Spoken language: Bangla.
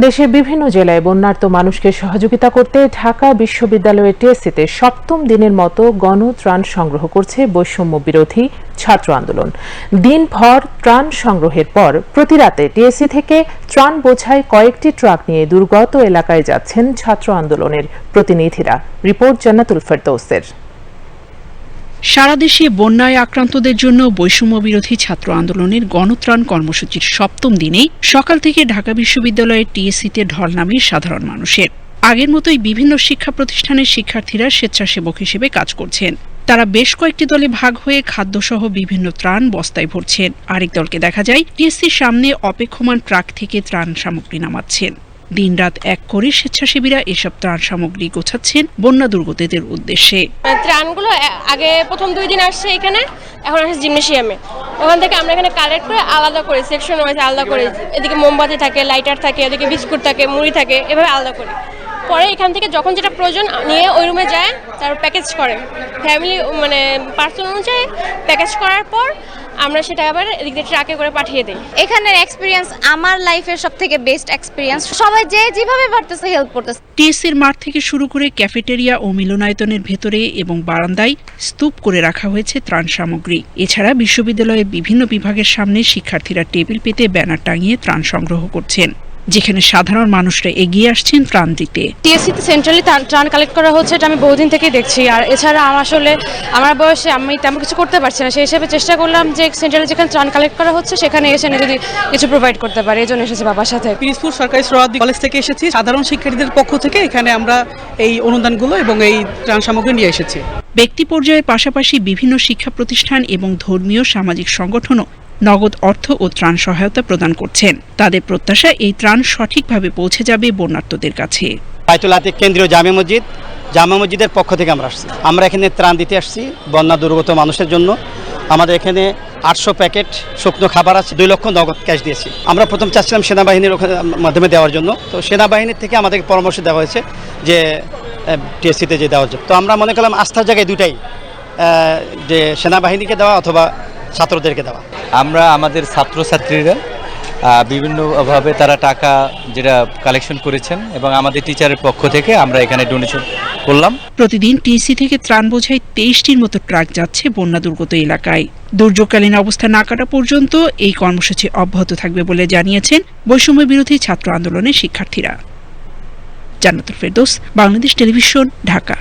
দেশের বিভিন্ন জেলায় বন্যার্ত মানুষকে সহযোগিতা করতে ঢাকা বিশ্ববিদ্যালয়ের টিএসসিতে সপ্তম দিনের মতো গণত্রাণ সংগ্রহ করছে বৈষম্য বিরোধী ছাত্র আন্দোলন। দিনভর ত্রাণ সংগ্রহের পর প্রতি রাতে টিএসসি থেকে ত্রাণ বোঝায় কয়েকটি ট্রাক নিয়ে দুর্গত এলাকায় যাচ্ছেন ছাত্র আন্দোলনের প্রতিনিধিরা। রিপোর্ট জান্নাতুল ফেরদৌসের। সারা দেশে বন্যায় আক্রান্তদের জন্য বৈষম্য বিরোধী ছাত্র আন্দোলনের গণত্রাণ কর্মসূচির সপ্তম দিনে সকাল থেকে ঢাকা বিশ্ববিদ্যালয়ের টিএসসিতে ঢল নামে সাধারণ মানুষের। আগের মতোই বিভিন্ন শিক্ষা প্রতিষ্ঠানের শিক্ষার্থীরা স্বেচ্ছাসেবক হিসেবে কাজ করছেন। তারা বেশ কয়েকটি দলে ভাগ হয়ে খাদ্যসহ বিভিন্ন ত্রাণ বস্তায় ভরছেন। আরেক দলকে দেখা যায়, টিএসসির সামনে অপেক্ষমান ট্রাক থেকে ত্রাণ সামগ্রী নামাচ্ছেন। দিনরাত এক করে স্বেচ্ছাসেবীরা এসব ত্রাণ সামগ্রী গোছাচ্ছেন বন্যা দুর্গতদের উদ্দেশ্যে। মানে ত্রাণগুলো আগে প্রথম দুই দিন আসছে এখানে, এখন আসছে জিমনেশিয়ামে। ওখান থেকে আমরা এখানে কালেক্ট করে আলাদা করি সেকশন ওয়াইজ আলাদা করি। এদিকে মোমবাতি থাকে লাইটার থাকে, এদিকে বিস্কুট থাকে, মুড়ি থাকে, এভাবে আলাদা করি। পরে এখান থেকে যখন যেটা প্রয়োজন নিয়ে ওই রুমে যায় তার প্যাকেজ করে। ফ্যামিলি মানে পার্সন অনুযায়ী প্যাকেজ করার পর আমরা সেটা আবার এদিক দিয়ে ট্রাকে করে পাঠিয়ে দিই। এখানের এক্সপিরিয়েন্স আমার লাইফের সব থেকে বেস্ট এক্সপিরিয়েন্স সবাই যে যেভাবে পারতেছে হেল্প করতেছে। টিএসসির মাঠ থেকে শুরু করে ক্যাফেটেরিয়া ও মিলনায়তনের ভেতরে এবং বারান্দায় স্তূপ করে রাখা হয়েছে ত্রাণ সামগ্রী। এছাড়া বিশ্ববিদ্যালয়ের বিভিন্ন বিভাগের সামনে শিক্ষার্থীরা টেবিল পেতে ব্যানার টাঙিয়ে ত্রাণ সংগ্রহ করছেন। যেখানে সাধারণ মানুষরা এগিয়ে আসছেন ত্রাণ দিতে। টিএসসিতে সেন্ট্রালি ত্রাণ কালেক্ট করা হচ্ছে এটা আমি বহুদিন থেকেই দেখছি। আর এছাড়া আমার আসলে আমার বয়সে আমি তেমন কিছু করতে পারছি না। সেই হিসেবে চেষ্টা করলাম যে সেন্ট্রালে যেখানে ত্রাণ কালেক্ট করা হচ্ছে সেখানে এসে আমি যদি কিছু প্রোভাইড করতে পারি। এই জন্য এসেছি বাবার সাথে। পিরিজপুর সরকারি সোহরাওয়ার্দী কলেজ থেকে এসেছি। সাধারণ শিক্ষার্থীদের পক্ষ থেকে এখানে আমরা এই অনুদানগুলো এবং এই ত্রাণ সামগ্রী নিয়ে এসেছি। ব্যক্তি পর্যায়ের পাশাপাশি বিভিন্ন শিক্ষা প্রতিষ্ঠান এবং ধর্মীয় সামাজিক সংগঠনও নগদ অর্থ ও ত্রাণ সহায়তা প্রদান করছেন। তাদের প্রত্যাশা এই ত্রাণ সঠিকভাবে পৌঁছে যাবে বন্যার্থদের কাছে। কেন্দ্রীয় জামে মসজিদ। জামা মসজিদের পক্ষ থেকে আমরা আসছি। আমরা এখানে ত্রাণ দিতে আসছি বন্যা দুর্গত মানুষের জন্য। আমাদের এখানে আটশো প্যাকেট শুকনো খাবার আছে, দুই লক্ষ নগদ ক্যাশ দিয়েছি। আমরা প্রথম চাচ্ছিলাম সেনাবাহিনীর মাধ্যমে দেওয়ার জন্য। তো সেনাবাহিনীর থেকে আমাদেরকে পরামর্শ দেওয়া হয়েছে যে টিএসসিতে যে দেওয়ার জন্য। তো আমরা মনে করলাম আস্থার জায়গায় দুটাই যে সেনাবাহিনীকে দেওয়া অথবা ছাত্রদেরকে দেওয়া। আমরা আমাদের ছাত্রছাত্রীরা বিভিন্নভাবে তারা টাকা যেটা কালেকশন করেছেন এবং আমাদের টিচারের পক্ষ থেকে আমরা এখানে ডোনেশন করলাম। প্রতিদিন টিসি থেকে ত্রাণ বোঝাই তেইশটির মতো ট্রাক যাচ্ছে বন্যা দুর্গত এলাকায়। দুর্যোগকালীন অবস্থা না কাটা পর্যন্ত এই কর্মসূচি অব্যাহত থাকবে বলে জানিয়েছেন বৈষম্য বিরোধী ছাত্র আন্দোলনের শিক্ষার্থীরা। জান্নাতুল ফেরদৌস বাংলাদেশ টেলিভিশন ঢাকা।